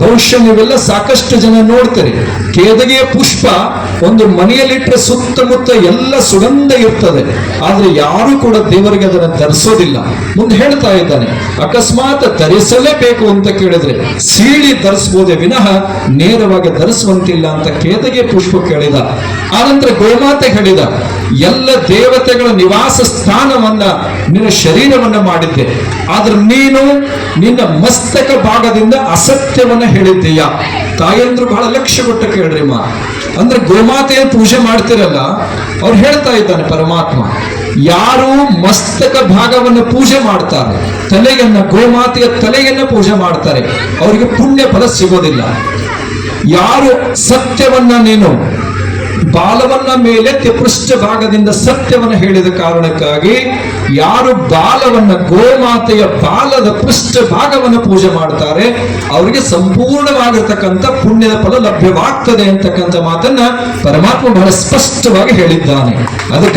ಬಹುಶಃ ನೀವೆಲ್ಲ ಸಾಕಷ್ಟು ಜನ ನೋಡ್ತಾರೆ. ಕೇದಗೆಯ ಪುಷ್ಪ ಒಂದು ಮನೆಯಲ್ಲಿಟ್ಟರೆ ಸುತ್ತಮುತ್ತ ಎಲ್ಲ ಸುಗಂಧ ಇರ್ತದೆ. ಆದ್ರೆ ಯಾರು ಕೂಡ ದೇವರಿಗೆ ಅದನ್ನ ಧರಿಸೋದಿಲ್ಲ. ಮುಂದೆ ಹೇಳ್ತಾ ಇದ್ದಾನೆ, ಅಕಸ್ಮಾತ್ ಧರಿಸಲೇಬೇಕು ಅಂತ ಕೇಳಿದ್ರೆ ಸೀಳಿ ಧರಿಸಬಹುದೇ ವಿನಃ ನೇರವಾಗಿ ಧರಿಸುವಂತಿಲ್ಲ ಅಂತ ಕೇದಗೆ ಪುಷ್ಪ ಕೇಳಿದ. ಆನಂತರ ಗೋಮಾತೆ ಹೇಳಿದ ಎಲ್ಲ ದೇವತೆಗಳ ನಿವಾಸ ಸ್ಥಾನವನ್ನ ನಿನ್ನ ಶರೀರವನ್ನ ಮಾಡಿದ್ದೆ. ಆದ್ರೆ ನೀನು ನಿನ್ನ ಮಸ್ತಕ ಭಾಗದಿಂದ ಅಸತ್ಯವನ್ನ ಹೇಳಿದ್ದೀಯ? ತಾಯಂದ್ರು ಬಹಳ ಲಕ್ಷ್ಯ ಕೊಟ್ಟು ಕೇಳ್ರಿ ಮಾ. ಅಂದ್ರೆ ಗೋಮಾತೆಯ ಪೂಜೆ ಮಾಡ್ತಿರಲ್ಲ, ಅವ್ರು ಹೇಳ್ತಾ ಇದ್ದಾನೆ ಪರಮಾತ್ಮ, ಯಾರು ಮಸ್ತಕ ಭಾಗವನ್ನು ಪೂಜೆ ಮಾಡ್ತಾರೆ, ತಲೆಯನ್ನ ಗೋಮಾತೆಯ ತಲೆಯನ್ನ ಪೂಜೆ ಮಾಡ್ತಾರೆ, ಅವರಿಗೆ ಪುಣ್ಯ ಫಲ ಸಿಗೋದಿಲ್ಲ. ಯಾರು ಸತ್ಯವನ್ನ ನೀನು ಬಾಲವನ್ನ ಮೇಲೆ ತಿಪೃಷ್ಟ ಭಾಗದಿಂದ ಸತ್ಯವನ್ನ ಹೇಳಿದ ಕಾರಣಕ್ಕಾಗಿ ಯಾರು ಬಾಲವನ್ನ ಗೋಮಾತೆಯ ಬಾಲದ ಪೃಷ್ಠ ಭಾಗವನ್ನು ಪೂಜೆ ಮಾಡ್ತಾರೆ, ಅವರಿಗೆ ಸಂಪೂರ್ಣವಾಗಿರ್ತಕ್ಕಂಥ ಪುಣ್ಯದ ಫಲ ಲಭ್ಯವಾಗ್ತದೆ ಅಂತಕ್ಕಂಥ ಮಾತನ್ನ ಪರಮಾತ್ಮ ಬಹಳ ಸ್ಪಷ್ಟವಾಗಿ ಹೇಳಿದ್ದಾನೆ. ಅದಕ್ಕೆ